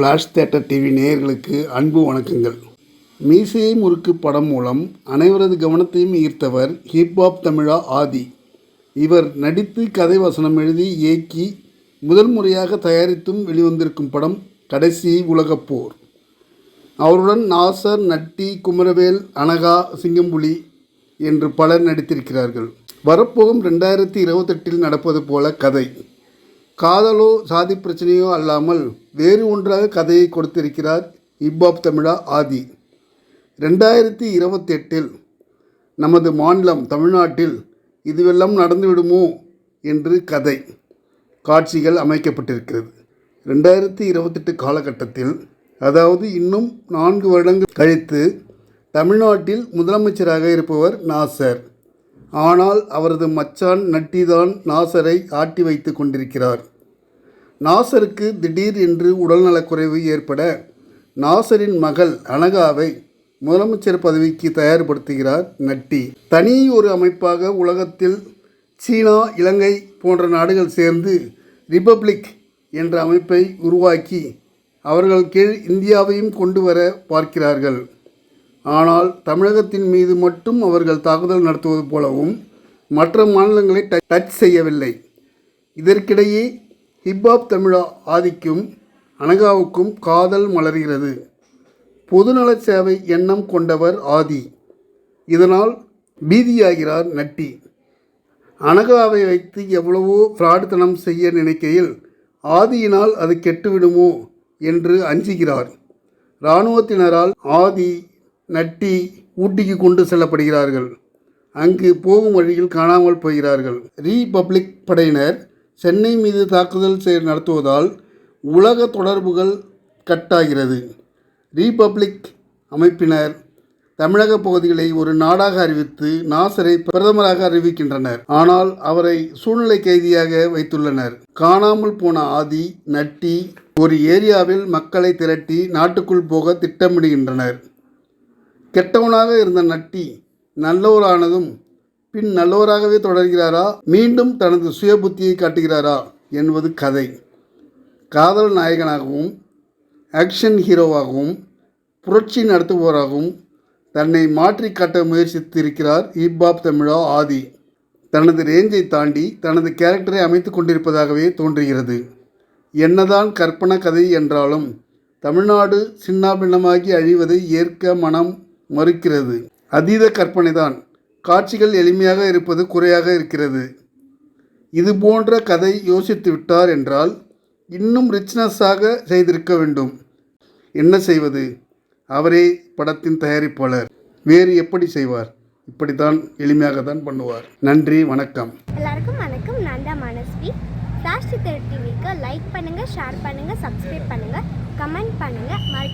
Flash theatre TV நேயர்களுக்கு அன்பு வணக்கங்கள். மீசையை முறுக்கு படம் மூலம் அனைவரது கவனத்தையும் ஈர்த்தவர் ஹிப்ஹாப் தமிழா ஆதி. இவர் நடித்து கதை வசனம் எழுதி இயக்கி முதல் முறையாக தயாரித்தும் வெளிவந்திருக்கும் படம் கடைசி உலகப் போர். அவருடன் நாசர் நட்டி குமரவேல் அனகா சிங்கம்புலி என்று பலர் நடித்திருக்கிறார்கள். வரப்போகும் ரெண்டாயிரத்தி இருபத்தெட்டில் நடப்பது போல கதை. காதலோ சாதி பிரச்சனையோ அல்லாமல் வேறு ஒன்றாக கதையை கொடுத்திருக்கிறார் இப்பாப் தமிழா ஆதி. ரெண்டாயிரத்தி இருபத்தெட்டில் நமது மாநிலம் தமிழ்நாட்டில் இதுவெல்லாம் நடந்துவிடுமோ என்று கதை காட்சிகள் அமைக்கப்பட்டிருக்கிறது. ரெண்டாயிரத்தி இருபத்தெட்டு காலகட்டத்தில் அதாவது இன்னும் நான்கு வருடங்கள் கழித்து தமிழ்நாட்டில் முதலமைச்சராக இருப்பவர் நாசர். ஆனால் அவரது மச்சான் நட்டிதான் நாசரை ஆட்டி வைத்து கொண்டிருக்கிறார். நாசருக்கு திடீர் என்று உடல்நலக்குறைவு ஏற்பட நாசரின் மகள் அனகாவை முதலமைச்சர் பதவிக்கு தயார்படுத்துகிறார் நட்டி. தனி ஒரு அமைப்பாக உலகத்தில் சீனா இலங்கை போன்ற நாடுகள் சேர்ந்து ரிப்பப்ளிக் என்ற அமைப்பை உருவாக்கி அவர்கள் கீழ் இந்தியாவையும் கொண்டு வர பார்க்கிறார்கள். ஆனால் தமிழகத்தின் மீது மட்டும் அவர்கள் தாக்குதல் நடத்துவது போலவும் மற்ற மாநிலங்களை ட- டச் செய்யவில்லை. இதற்கிடையே ஹிப்ஹாப் தமிழா ஆதிக்கும் அனகாவுக்கும் காதல் மலர்கிறது. பொதுநல சேவை எண்ணம் கொண்டவர் ஆதி. இதனால் பீதியாகிறார் நட்டி. அனகாவை வைத்து எவ்வளவோ ஃப்ராடுத்தனம் செய்ய நினைக்கையில் ஆதியினால் அது கெட்டுவிடுமோ என்று அஞ்சுகிறார். இராணுவத்தினரால் ஆதி நட்டி ஊட்டிக்கு கொண்டு செல்லப்படுகிறார்கள். அங்கு போகும் வழியில் காணாமல் போகிறார்கள். ரீபப்ளிக் படையினர் சென்னை மீது தாக்குதல் செய் நடத்துவதால் உலக தொடர்புகள் கட்டாகிறது. ரீபப்ளிக் அமைப்பினர் தமிழக பகுதிகளை ஒரு நாடாக அறிவித்து நாசரை பிரதமராக அறிவிக்கின்றனர். ஆனால் அவரை சூழ்நிலை கைதியாக வைத்துள்ளனர். காணாமல் போன ஆதி நட்டி ஒரு ஏரியாவில் மக்களை திரட்டி நாட்டுக்குள் போக திட்டமிடுகின்றனர். கெட்டவனாக இருந்த நட்டி நல்லவரானதும் பின் நல்லவராகவே தொடர்கிறாரா? மீண்டும் தனது சுய புத்தியை காட்டுகிறாரா? என்பது கதை. காதல் நாயகனாகவும் ஆக்ஷன் ஹீரோவாகவும் புரட்சி நடத்துபவராகவும் தன்னை மாற்றி காட்ட முயற்சித்திருக்கிறார் ஹிப்ஹாப் தமிழா ஆதி. தனது ரேஞ்சை தாண்டி தனது கேரக்டரை அமைத்து கொண்டிருப்பதாகவே தோன்றுகிறது. என்னதான் கற்பனை கதை என்றாலும் தமிழ்நாடு சின்னாபின்னமாகி அழிவதை ஏற்க மனம் மறுக்கிறது. அதீத கற்பனைதான். காட்சிகள் எளிமையாக இருப்பது குறையாக இருக்கிறது. இது போன்ற கதை யோசித்து விட்டார் என்றால் இன்னும் ரிச்னஸாக செய்திருக்க வேண்டும். என்ன செய்வது? அவரே படத்தின் தயாரிப்பாளர். வேறு எப்படி செய்வார்? இப்படித்தான் எளிமையாக தான் பண்ணுவார். நன்றி வணக்கம். எல்லாருக்கும் வணக்கம். நான் தான் மனஸ்வி. டிவிக்கு லைக் பண்ணுங்கள் ஷேர் பண்ணுங்கள் சப்ஸ்கிரைப் பண்ணுங்கள்